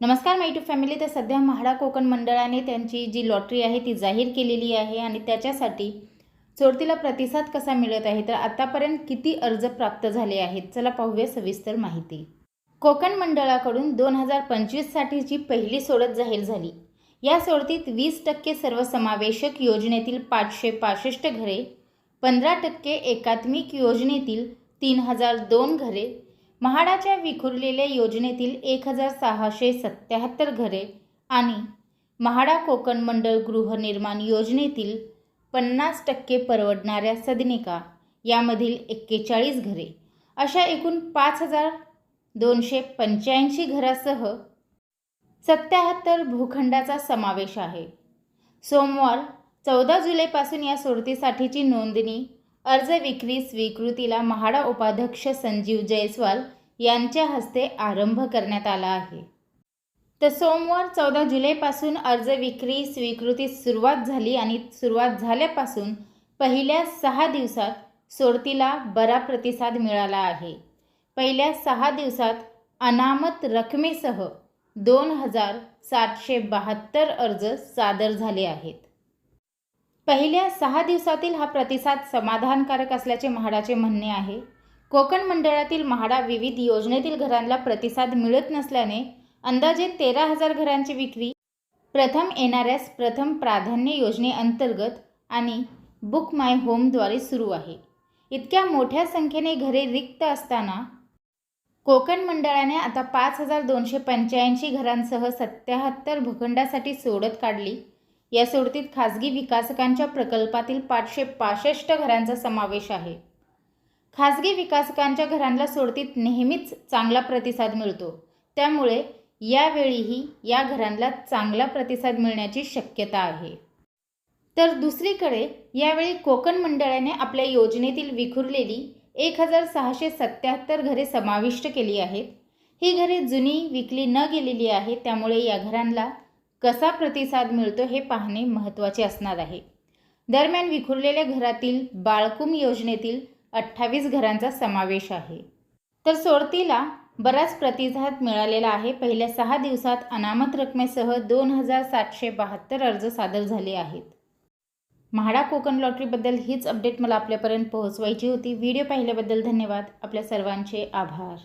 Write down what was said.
नमस्कार माय to family तर सध्या म्हाडा कोकण मंडळाने त्यांची जी लॉटरी आहे ती जाहीर केलेली आहे आणि त्याच्यासाठी चोरतीला प्रतिसाद कसा मिळत आहे? तर आतापर्यंत किती अर्ज प्राप्त झाले आहेत? चला पाहूया सविस्तर माहिती. कोकण मंडळाकडून दोन हजार पंचवीससाठीची पहिली सोडत जाहीर झाली. या सोडतीत वीस टक्के सर्वसमावेशक योजनेतील पाचशे पासष्ट घरे पंधरा टक्के एकात्मिक योजनेतील तीन हजार दोन घरे म्हाडाच्या विखुरलेल्या योजनेतील एक हजार सहाशे सत्याहत्तर घरे आणि महाडा कोकण मंडळ गृहनिर्माण योजनेतील पन्नास टक्के परवडणाऱ्या सदनिका यामधील एक्केचाळीस घरे. अशा एकूण पाच हजार दोनशे पंच्याऐंशी घरासह सत्याहत्तर भूखंडाचा समावेश आहे. सोमवार चौदा जुलैपासून या सोडतीसाठीची नोंदणी अर्ज विक्री स्वीकृतीला म्हाडा उपाध्यक्ष संजीव जयस्वाल यांच्या हस्ते आरंभ करण्यात आला आहे. तर सोमवार चौदा जुलैपासून अर्ज विक्री स्वीकृतीस सुरुवात झाली आणि सुरुवात झाल्यापासून पहिल्या सहा दिवसात सोडतीला बरा प्रतिसाद मिळाला आहे. पहिल्या सहा दिवसात अनामत रकमेसह दोन हजार सातशे बहात्तर अर्ज सादर झाले आहेत. पहिल्या सहा दिवसातील हा प्रतिसाद समाधानकारक असल्याचे म्हाडाचे म्हणणे आहे. कोकण मंडळातील म्हाडा विविध योजनेतील घरांना प्रतिसाद मिळत नसल्याने अंदाजे तेरा हजार घरांची विक्री प्रथम येणाऱ्यास प्रथम प्राधान्य योजनेअंतर्गत आणि बुक माय होमद्वारे सुरू आहे. इतक्या मोठ्या संख्येने घरे रिक्त असताना कोकण मंडळाने आता पाच हजार दोनशे पंच्याऐंशी घरांसह सत्याहत्तर भूखंडासाठी सोडत काढली. या सोडतीत खाजगी विकासकांच्या प्रकल्पातील पाचशे पासष्ट घरांचा समावेश आहे. खाजगी विकासकांच्या घरांना सोडतीत नेहमीच चांगला प्रतिसाद मिळतो. त्यामुळे यावेळीही या घरांना चांगला प्रतिसाद मिळण्याची शक्यता आहे. तर दुसरीकडे यावेळी कोकण मंडळाने आपल्या योजनेतील विखुरलेली एक हजार सहाशे सत्याहत्तर घरे समाविष्ट केली आहेत. ही घरे जुनी विकली न गेलेली आहे त्यामुळे या घरांना कसा प्रतिसाद मिळतो हे पाहणे महत्त्वाचे असणार आहे. दरम्यान विखुरलेल्या घरातील बाळकुम योजनेतील अठ्ठावीस घरांचा समावेश आहे. तर सोडतीला बराच प्रतिसाद मिळालेला आहे. पहिल्या सहा दिवसात अनामत रकमेसह दोन हजार सातशे बहात्तर अर्ज सादर झाले आहेत. म्हाडा कोकण लॉटरीबद्दल हीच अपडेट मला आपल्यापर्यंत पोहोचवायची होती. व्हिडिओ पाहिल्याबद्दल धन्यवाद. आपल्या सर्वांचे आभार.